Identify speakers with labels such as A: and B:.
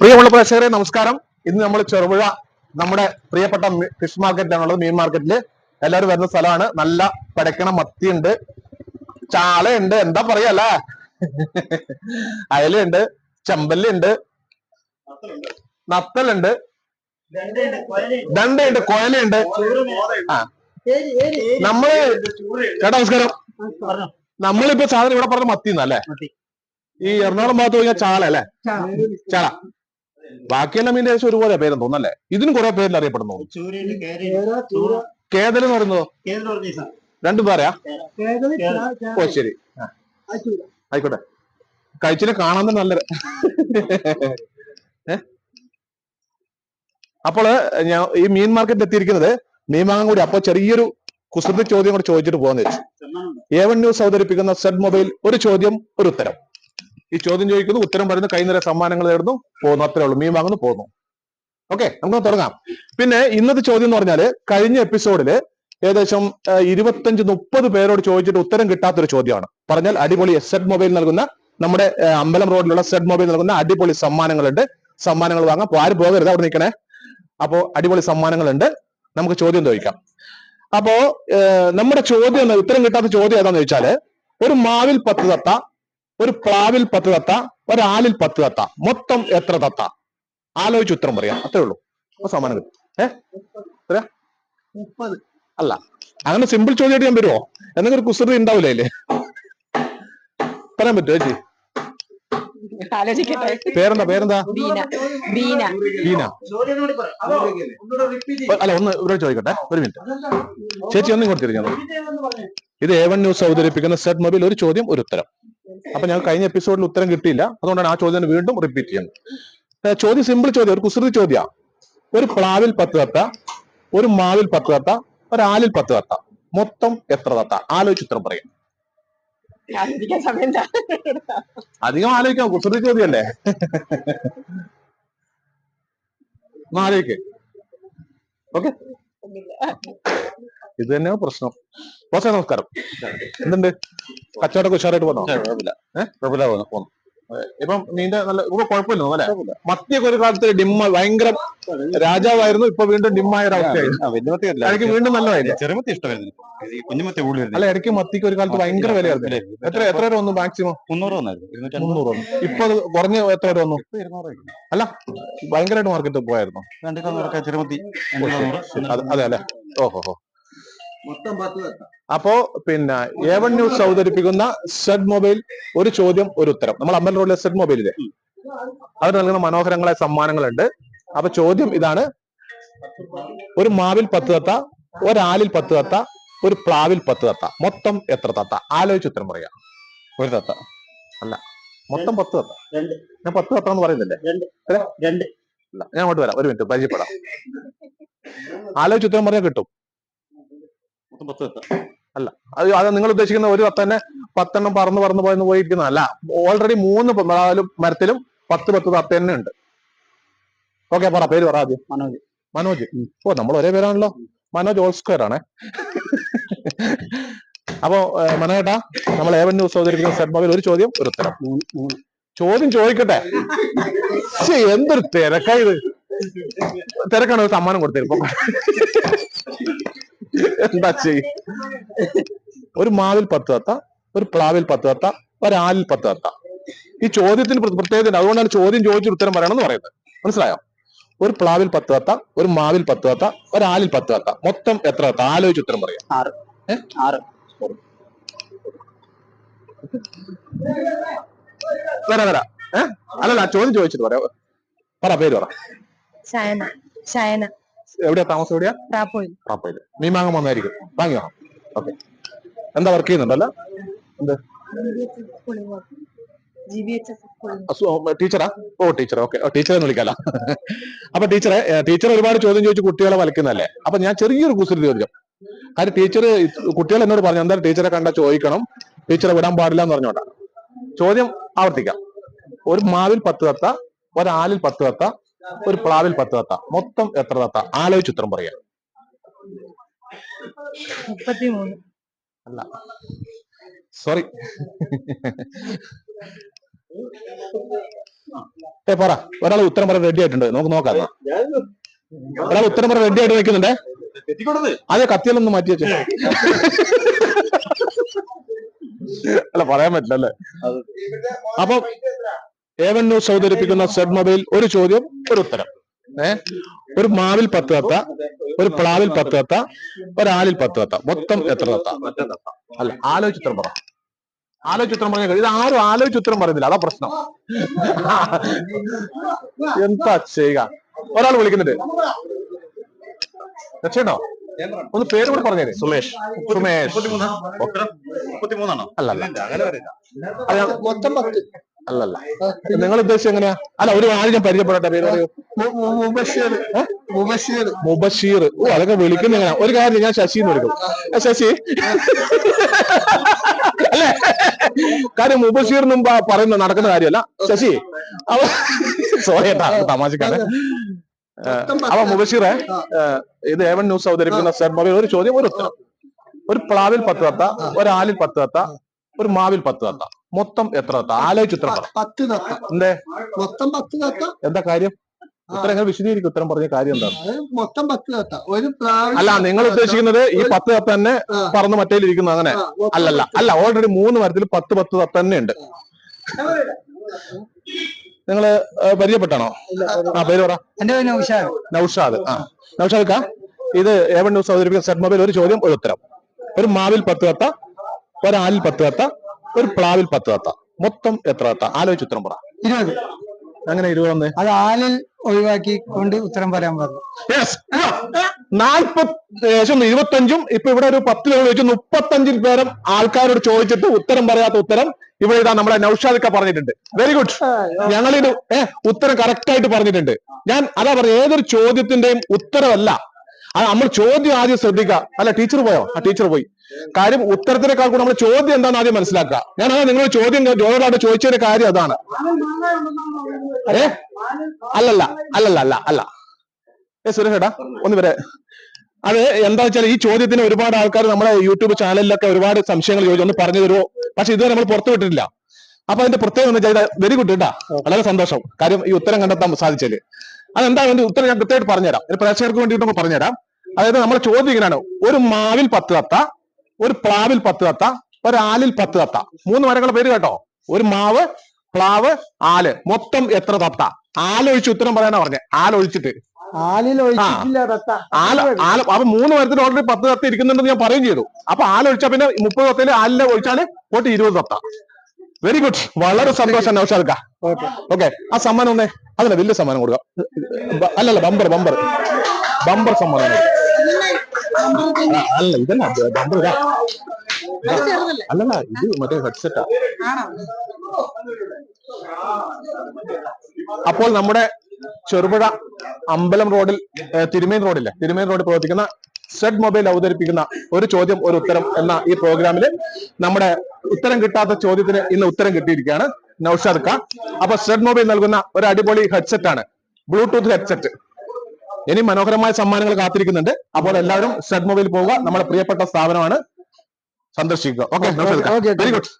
A: പ്രിയമുള്ള പ്രേക്ഷകരെ നമസ്കാരം. ഇന്ന് നമ്മൾ ചെറുപുഴ നമ്മുടെ പ്രിയപ്പെട്ട ഫിഷ് മാർക്കറ്റിലാണുള്ളത് മീൻ മാർക്കറ്റിൽ എല്ലാവരും വരുന്ന സ്ഥലമാണ്. നല്ല പടക്കണ മത്തിയുണ്ട്. ചാളയുണ്ട്. എന്താ പറയല്ലേ അയലുണ്ട്. ചെമ്പല്ലുണ്ട്. നത്തലുണ്ട്. ദണ്ടയുണ്ട് കൊയലുണ്ട് ആ. നമ്മൾ ചേട്ടാ നമസ്കാരം. നമ്മളിപ്പോ സാധനം ഇവിടെ പറഞ്ഞ മത്തി എന്നല്ലേ ഈ എറണാകുളം ഭാഗത്ത് പോയി ചാള അല്ലേ? ചാള. ബാക്കിയെല്ലാം മീന്റെ ഏകദേശം ഒരുപോലെ പേരെന്ന് തോന്നല്ലേ ഇതിനും കുറെ പേരിൽ അറിയപ്പെടുന്നു. കേതൽ എന്ന് പറയുന്നതോ? രണ്ടും പറയാ ഓ ശരി. ആ, ആയിക്കോട്ടെ. കഴിച്ചിട്ട് കാണാൻ തന്നെ നല്ല ഏ? അപ്പോൾ ഞാൻ ഈ മീൻ മാർക്കറ്റിൽ എത്തിയിരിക്കുന്നത് മീൻ വാങ്ങാൻ കൂടി. അപ്പോൾ ചെറിയൊരു കുസൃതി ചോദ്യം കൂടി ചോദിച്ചിട്ട് പോകാന്ന് വെച്ചു. എ വൺ ന്യൂസ് അവതരിപ്പിക്കുന്ന സെഡ് മൊബൈൽ ഒരു ചോദ്യം ഒരു ഉത്തരം. ഈ ചോദ്യം ചോദിക്കുന്നു ഉത്തരം പറയുന്നു കൈ നിറയെ സമ്മാനങ്ങൾ നേടുന്നു പോകുന്നു. അത്രേ ഉള്ളൂ. മീൻ വാങ്ങുന്നു പോകുന്നു. ഓക്കെ നമുക്ക് തുടങ്ങാം. പിന്നെ ഇന്നത്തെ ചോദ്യം എന്ന് പറഞ്ഞാൽ കഴിഞ്ഞ എപ്പിസോഡിൽ ഏകദേശം ഇരുപത്തഞ്ച് മുപ്പത് പേരോട് ചോദിച്ചിട്ട് ഉത്തരം കിട്ടാത്തൊരു ചോദ്യമാണ്. പറഞ്ഞാൽ അടിപൊളി സെഡ് മൊബൈൽ നൽകുന്ന നമ്മുടെ അമ്പലം റോഡിലുള്ള സെഡ് മൊബൈൽ നൽകുന്ന അടിപൊളി സമ്മാനങ്ങളുണ്ട്. സമ്മാനങ്ങൾ വാങ്ങാം. അപ്പൊ ആര് പോകരുത്? അവിടെ നിൽക്കണേ. അപ്പോ അടിപൊളി സമ്മാനങ്ങളുണ്ട്. നമുക്ക് ചോദ്യം ചോദിക്കാം. അപ്പോ നമ്മുടെ ചോദ്യം ഉത്തരം കിട്ടാത്ത ചോദ്യം ഏതാന്ന് ചോദിച്ചാൽ ഒരു മാവിൽ പത്ത് തത്ത ഒരു പ്ലാവിൽ പത്ത് തത്ത ഒരാലിൽ പത്ത് തത്ത മൊത്തം എത്ര തത്ത? ആലോചിച്ച് ഉത്തരം പറയാം. അത്രേ ഉള്ളൂ. അപ്പൊ സമ്മാനം കിട്ടും. ഏ? എത്രയാ
B: മുപ്പത്.
A: അല്ല. അങ്ങനെ സിമ്പിൾ ചോദ്യമായിട്ട് ഞാൻ വരുമോ എന്തെങ്കിലും ഒരു കുസൃതി ഉണ്ടാവില്ലേ അതിൽ? പറയാൻ പറ്റുമോ ചേച്ചി?
C: ആലോചിക്കട്ടെ.
A: പേരെന്താ പേരെന്താ?
C: ബീന. ബീന.
A: ബീന. അല്ല ഒന്ന് ഇവിടെ ചോദിക്കട്ടെ. ഒരു മിനിറ്റ് ചേച്ചി ഒന്നും ഇങ്ങോട്ട് ഞാൻ ഇത് എ വൺ ന്യൂസ് അവതരിപ്പിക്കുന്ന സെറ്റ് മൊബൈൽ ഒരു ചോദ്യം ഒരു ഉത്തരം. അപ്പൊ ഞാൻ കഴിഞ്ഞ എപ്പിസോഡിൽ ഉത്തരം കിട്ടിയില്ല. അതുകൊണ്ടാണ് ആ ചോദ്യം വീണ്ടും റിപ്പീറ്റ് ചെയ്യുന്നത്. ചോദ്യം സിമ്പിൾ ചോദ്യം ഒരു കുസൃതി ചോദ്യ. ഒരു പ്ലാവിൽ പത്ത് തത്ത ഒരു മാവിൽ പത്ത് തത്ത ഒരു ആലിൽ പത്ത് തത്ത. മൊത്തം എത്ര തത്ത? ആലോചിച്ച് ഉത്തരം പറയാം.
C: ആലോചിക്കാൻ സമയം.
A: അധികം ആലോചിക്കാം കുസൃതി ചോദ്യല്ലേ? ആലോചിക്ക്. ഓക്കെ. ഇത് തന്നെയാ പ്രശ്നം. ബോസേ നമസ്കാരം. എന്തുണ്ട്? കച്ചവടം ഉഷാറായിട്ട് പോന്നോ?
D: കുഴപ്പമില്ല.
A: ഏഹ് കുഴപ്പമില്ല പോന്നു ഇപ്പം നീന്റെ നല്ല ഇപ്പൊ കുഴപ്പമില്ല അല്ലെ? മത്തിയൊക്കെ ഒരു കാലത്ത് ഡിമ്മ ഭയങ്കര രാജാവായിരുന്നു ഇപ്പൊ വീണ്ടും ഡിമ്മായ ഒരു അവസ്ഥയായിരുന്നു വീണ്ടും നല്ലതായില്ലേ?
D: ചെറുമത്തി ഇഷ്ടമായിരുന്നു കുഞ്ഞുമത്തി കൂടുതൽ
A: അല്ല ഇടയ്ക്ക് മത്തിക്ക് ഒരു കാലത്ത് ഭയങ്കര വിലയായിരുന്നു എത്ര എത്ര വരെ വന്നു മാക്സിമം?
D: മുന്നൂറ് വന്നായിരുന്നു.
A: മുന്നൂറ് വന്നു. ഇപ്പൊ അത് കുറഞ്ഞ എത്ര രൂപ വന്നു. അല്ല ഭയങ്കരമായിട്ട് മാർക്കറ്റ് പോയായിരുന്നു.
D: ചെറുമത്തി
A: അത് അതെ അല്ലെ? ഓഹോ ഹോ അപ്പോ പിന്നെ എ വൺ ന്യൂസ് അവതരിപ്പിക്കുന്ന സെഡ് മൊബൈൽ ഒരു ചോദ്യം ഒരു ഉത്തരം. നമ്മൾ അമ്പൽ റോഡിലെ സെഡ് മൊബൈലിലെ അവർ നൽകുന്ന മനോഹരങ്ങളായ സമ്മാനങ്ങളുണ്ട്. അപ്പൊ ചോദ്യം ഇതാണ്. ഒരു മാവിൽ പത്ത് തത്ത ഒരാലിൽ പത്ത് തത്ത ഒരു പ്ലാവിൽ പത്ത് തത്ത. മൊത്തം എത്ര തത്ത? ആലോചിച്ച് ഉത്തരം പറയാ.
D: ഒരു തത്ത.
A: അല്ല മൊത്തം പത്ത് തത്ത. ഞാൻ പത്ത് തത്ത എന്ന് പറയുന്നില്ലേ?
B: രണ്ട്.
A: അല്ല? ഞാൻ അങ്ങോട്ട് വരാം. ഒരു മിനിറ്റ് പരിചയപ്പെടാം. ആലോചിച്ച് ഉത്തരം പറയാൻ കിട്ടും.
D: മൊത്തം പത്ത് തത്ത.
A: അത് അത് നിങ്ങൾ ഉദ്ദേശിക്കുന്ന ഒരു തത്ത തന്നെ പത്തെണ്ണം പറന്ന് പറന്ന് പോയെന്ന് പോയിരിക്കുന്നതല്ല ഓൾറെഡി മൂന്ന് മരത്തിലും പത്ത് പത്ത് തത്ത തന്നെ ഉണ്ട് ഓക്കെ പറ പേര് പറ ആദ്യം.
B: മനോജ്.
A: മനോജ്. ഓ നമ്മൾ ഒരേ പേരാണല്ലോ. മനോജ് ഓൾ സ്ക്വയർ ആണേ. അപ്പോ മനോജേട്ടാ നമ്മൾ ഏവൻ ന്യൂസ് അവതരിപ്പിക്കുന്ന മൊബൈൽ ഒരു ചോദ്യം ഒരു ഉത്തരം. ചോദ്യം ചോദിക്കട്ടെ. എന്തൊരു തിരക്കാ ഇത്. തിരക്കാണ് ഒരു സമ്മാനം കൊടുത്തിരുപ്പോ എന്താ ചെയ്യ ഒരു മാവിൽ പത്ത് തത്ത ഒരു പ്ലാവിൽ പത്ത് തത്ത ഒരാലിൽ പത്ത് തത്ത. ഈ ചോദ്യത്തിന് പ്ര- പ്രത്യേകത അതുകൊണ്ടാണ് ചോദ്യം ചോദിച്ചിട്ട് ഉത്തരം പറയണം എന്ന് പറയുന്നത്. മനസ്സിലായോ? ഒരു പ്ലാവിൽ പത്ത് വത്ത ഒരു മാവിൽ പത്ത് വത്ത ഒരാലിൽ പത്ത് വത്ത. മൊത്തം എത്ര വത്ത? ആലോചിച്ച് ഉത്തരം പറയാം.
B: ആറ്. ആറ്.
A: വരാ വരാ. ഏഹ് അല്ലല്ല ചോദ്യം ചോദിച്ചിട്ട് പറയാ. പറ പേര് പറ.
C: ശയന ശയന.
A: എവിടെയാ താമസം എവിടെയാ?
C: പ്രാപ്പോയിൽ.
A: പ്രാപ്പോയിൽ. മീൻ വാങ്ങാൻ വന്നായിരിക്കും. വാങ്ങിയോ ഓക്കെ. എന്താ വർക്ക് ചെയ്യുന്നുണ്ടല്ലോ?
C: ജി
A: ടീച്ചറാ? ഓ ടീച്ചർ ഓക്കെ. ടീച്ചറെ വിളിക്കാലോ. അപ്പൊ ടീച്ചറെ ടീച്ചർ ഒരുപാട് ചോദ്യം ചോദിച്ചു കുട്ടികളെ വലിക്കുന്നല്ലേ അപ്പൊ ഞാൻ ചെറിയൊരു കുസൃതി ചോദിക്കാം. കാര്യം ടീച്ചർ കുട്ടികൾ എന്നോട് പറഞ്ഞു എന്തായാലും ടീച്ചറെ കണ്ട ചോദിക്കണം. ടീച്ചറെ വിടാൻ പാടില്ല എന്ന് പറഞ്ഞോട്ടാ ചോദ്യം ആവർത്തിക്കാം. ഒരു മാവിൽ പത്ത് തത്ത ഒരാലിൽ പത്ത് തത്ത ഒരു പ്ലാവിൽ പത്ത് തത്ത. മൊത്തം എത്ര തത്ത? ആലോചിച്ച് ഉത്തരം പറയാം. അല്ല. സോറി. ഏ പറ. ഒരാൾ ഉത്തരം പറയാൻ റെഡി ആയിട്ടുണ്ട്. നമുക്ക് നോക്കാം. ഒരാൾ ഉത്തരം പറയാൻ റെഡി ആയിട്ട് നിൽക്കുന്നുണ്ടേ അതെ കത്തിയിലൊന്ന് മാറ്റി വെച്ചേ. അല്ല പറയാൻ പറ്റില്ല അല്ലേ? അപ്പൊ ഏവൻ ന്യൂസ് അവതരിപ്പിക്കുന്ന സെഡ് മൊബൈൽ ഒരു ചോദ്യം ഒരു ഉത്തരം. ഏ? ഒരു മാവിൽ പത്ത് തത്ത ഒരു പ്ലാവിൽ പത്ത് തത്ത ഒരാലിൽ പത്ത് തത്ത. മൊത്തം എത്ര തത്ത? അല്ല ആലോചിച്ച് ഉത്തരം പറ. ആലോചിച്ച് ഉത്തരം പറഞ്ഞാൽ ഇത് ആരും ആലോചിച്ച് ഉത്തരം പറയുന്നില്ല. അതാ പ്രശ്നം. എന്താ ചെയ്യുക? ഒരാൾ വിളിക്കുന്നുണ്ട്. രക്ഷയുണ്ടോ? ഒന്ന് പേര് കൂടെ പറഞ്ഞേ സുമേഷ്. സുമേഷ്.
D: മുപ്പത്തിമൂന്നാണോ?
A: അല്ല അല്ല
D: അങ്ങനെ
A: അല്ല
B: മൊത്തം പത്ത്.
A: അല്ലല്ല. നിങ്ങൾ ഉദ്ദേശിച്ചത് എങ്ങനെയാ? അല്ല ഒരു ആര് ഞാൻ പരിചയപ്പെടട്ടെ പേര് പറയൂ.
B: മുബഷീർ.
A: ഓ അതൊക്കെ വിളിക്കുന്ന എങ്ങനെയാ? ഒരു കാര്യം ഞാൻ ശശി എന്ന് വിളിക്കും ശശി? അല്ലേ? കാര്യം മുബഷീറിനും പറയുന്ന നടക്കുന്ന കാര്യമല്ല. ശശി അവ സോറി ഏട്ടാ തമാശക്കാണ്.
B: അവ
A: അപ്പൊ മുബഷീറെ ഇത് ഏവൻ ന്യൂസ് അവതരിപ്പിക്കുന്ന സെഡ് മൊബൈൽ ഒരു ചോദ്യം ഒരു ഉത്തരം. ഒരു പ്ലാവിൽ പത്ത് തത്ത ഒരു ആലിൽ പത്ത് തത്ത ഒരു മാവിൽ പത്ത് തത്ത. മൊത്തം എത്ര തത്ത? ആലോചിച്ച് ഉത്തരം പറ.
B: പത്ത് തത്ത.
A: എന്തേ?
B: മൊത്തം പത്ത് തത്ത.
A: എന്താ കാര്യം? ഉത്തരം എങ്ങനെ വിശദീകരിക്കും. ഉത്തരം പറഞ്ഞ കാര്യം എന്താണ്?
B: മൊത്തം പത്ത് കത്ത. ഒരു
A: അല്ല നിങ്ങൾ ഉദ്ദേശിക്കുന്നത് ഈ പത്ത് കത്ത തന്നെ
B: പറന്ന്
A: പറന്ന് മറ്റേലിരിക്കുന്നു അങ്ങനെ? അല്ലല്ല. അല്ല ഓൾറെഡി മൂന്ന് മരത്തിൽ പത്ത് പത്ത് കത്ത തന്നെ ഉണ്ട് നിങ്ങൾ പരിചയപ്പെട്ടാണോ? ആ പേര് പറ.
B: എന്റെ പേര് നൗഷാദ്.
A: നൗഷാദ്. ആ. നൗഷാദ് കാ? ഇത് ഏവൻ ന്യൂസ് അവതരിപ്പിക്കുന്ന സെറ്റ് മൊബൈൽ ഒരു ചോദ്യം ഒരു ഉത്തരം. ഒരു മാവിൽ പത്ത് തത്ത ഒരാലിൽ പത്ത് തത്ത ഒരു പ്ലാവിൽ പത്ത് തത്ത മൊത്തം എത്ര തത്ത ആലോചിച്ച് ഉത്തരം പറ.
B: ഇരുപത്.
A: അങ്ങനെ ഇരുപതൊന്ന്
B: അത് ആലിൽ ഒഴിവാക്കി കൊണ്ട് ഉത്തരം പറയാൻ പറഞ്ഞു.
A: യെസ് നാൽപ്പത്തി ഏകദേശം ഇരുപത്തഞ്ചും. ഇപ്പൊ ഇവിടെ ഒരു പത്ത് പേര് ചോദിച്ചു മുപ്പത്തഞ്ചിൽ പേരും ആൾക്കാരോട് ചോദിച്ചിട്ട് ഉത്തരം പറയാത്ത ഉത്തരം ഇവിടെ ഇതാ നമ്മളെ നൌഷാദൊക്കെ പറഞ്ഞിട്ടുണ്ട്. വെരി ഗുഡ് ഞങ്ങളിത് ഏഹ് ഉത്തരം കറക്റ്റ് ആയിട്ട് പറഞ്ഞിട്ടുണ്ട്. ഞാൻ അതാ പറയാം ഏതൊരു ചോദ്യത്തിന്റെയും ഉത്തരവല്ല അത് നമ്മൾ ചോദ്യം ആദ്യം ശ്രദ്ധിക്കുക അല്ല ടീച്ചർ പോയോ? ആ ടീച്ചർ പോയി. കാര്യം ഉത്തരത്തിനേക്കാൾ കൂടെ നമ്മൾ ചോദ്യം എന്താണെന്ന് ആദ്യം മനസ്സിലാക്കുക ഞാൻ നിങ്ങൾ ചോദ്യം ജോലിയോടായിട്ട് ചോദിച്ചതിന്റെ കാര്യം അതാണ്. അല്ലല്ല അല്ലല്ല അല്ല അല്ല. ഏ സുരേഷേട്ടാ ഒന്ന് വരെ. അത് എന്താ വെച്ചാൽ ഈ ചോദ്യത്തിന് ഒരുപാട് ആൾക്കാർ നമ്മുടെ യൂട്യൂബ് ചാനലിലൊക്കെ ഒരുപാട് സംശയങ്ങൾ ചോദിച്ചു. ഒന്ന് പറഞ്ഞു തരുമോ പക്ഷെ ഇതുവരെ നമ്മൾ പുറത്തു വിട്ടിട്ടില്ല. അപ്പൊ അതിന്റെ പ്രത്യേകത എന്ന് വെച്ചാൽ വെരി ഗുഡ് കേട്ടാ. വളരെ സന്തോഷം. കാര്യം ഈ ഉത്തരം കണ്ടെത്താൻ സാധിച്ചത് അതെന്താ അതിന്റെ ഉത്തരം ഞാൻ കൃത്യമായിട്ട് പറഞ്ഞുതരാം. പ്രേക്ഷകർക്ക് വേണ്ടിയിട്ട് പറഞ്ഞുതരാം. അതായത് നമ്മുടെ ചോദ്യം ഇങ്ങനെയാണ്. ഒരു മാവിൽ പത്ത് തത്ത ഒരു പ്ലാവിൽ പത്ത് തത്ത ഒരാലിൽ പത്ത് തത്ത. മൂന്ന് മരങ്ങളുടെ പേര് കേട്ടോ. ഒരു മാവ് പ്ലാവ് ആൽ. മൊത്തം എത്ര തത്ത? ആലൊഴിച്ച് ഉത്തരം പറയാനാ പറഞ്ഞത് ആലൊഴിച്ചിട്ട്. അപ്പൊ മൂന്ന് മരത്തിൽ ഓൾറെഡി പത്ത് തത്ത ഇരിക്കുന്നുണ്ടെന്ന് ഞാൻ പറയുകയും ചെയ്തു. അപ്പൊ ആലൊഴിച്ചാ പിന്നെ മുപ്പത് തത്തയിൽ ആലിലെ ഒഴിച്ചാൽ പോട്ട് ഇരുപത് തത്ത. വെരി ഗുഡ് വളരെ സന്തോഷം നൗഷാദ് ഓക്കെ. ആ സമ്മാനം ഒന്നേ. അതല്ല വലിയ സമ്മാനം കൊടുക്കാം. അല്ലല്ല ബമ്പർ ബമ്പർ. ബമ്പർ സമ്മാനം. അല്ല ഇതല്ല. ബമ്പർ ഇതാ. ഇതാ. അല്ലല്ല ഇത് മറ്റേ ഹെഡ്സെറ്റാ അപ്പോൾ നമ്മുടെ ചെറുപുഴ അമ്പലം റോഡിൽ തിരുമേൻ റോഡില്ലേ? തിരുമേൻ റോഡിൽ പ്രവർത്തിക്കുന്ന സെഡ് മൊബൈൽ അവതരിപ്പിക്കുന്ന ഒരു ചോദ്യം ഒരു ഉത്തരം എന്ന ഈ പ്രോഗ്രാമിൽ നമ്മുടെ ഉത്തരം കിട്ടാത്ത ചോദ്യത്തിന് ഇന്ന് ഉത്തരം കിട്ടിയിരിക്കുകയാണ്. നൌഷാദ് ഖാൻ അപ്പൊ സെഡ് മൊബൈൽ നൽകുന്ന ഒരു അടിപൊളി ഹെഡ്സെറ്റ് ആണ്. ബ്ലൂടൂത്ത് ഹെഡ്സെറ്റ് ഇനി മനോഹരമായ സമ്മാനങ്ങൾ കാത്തിരിക്കുന്നുണ്ട്. അപ്പോൾ എല്ലാവരും സെഡ് മൊബൈൽ പോവുക. നമ്മുടെ പ്രിയപ്പെട്ട സ്ഥാപനമാണ് സന്ദർശിക്കുക. ഓക്കെ. Very good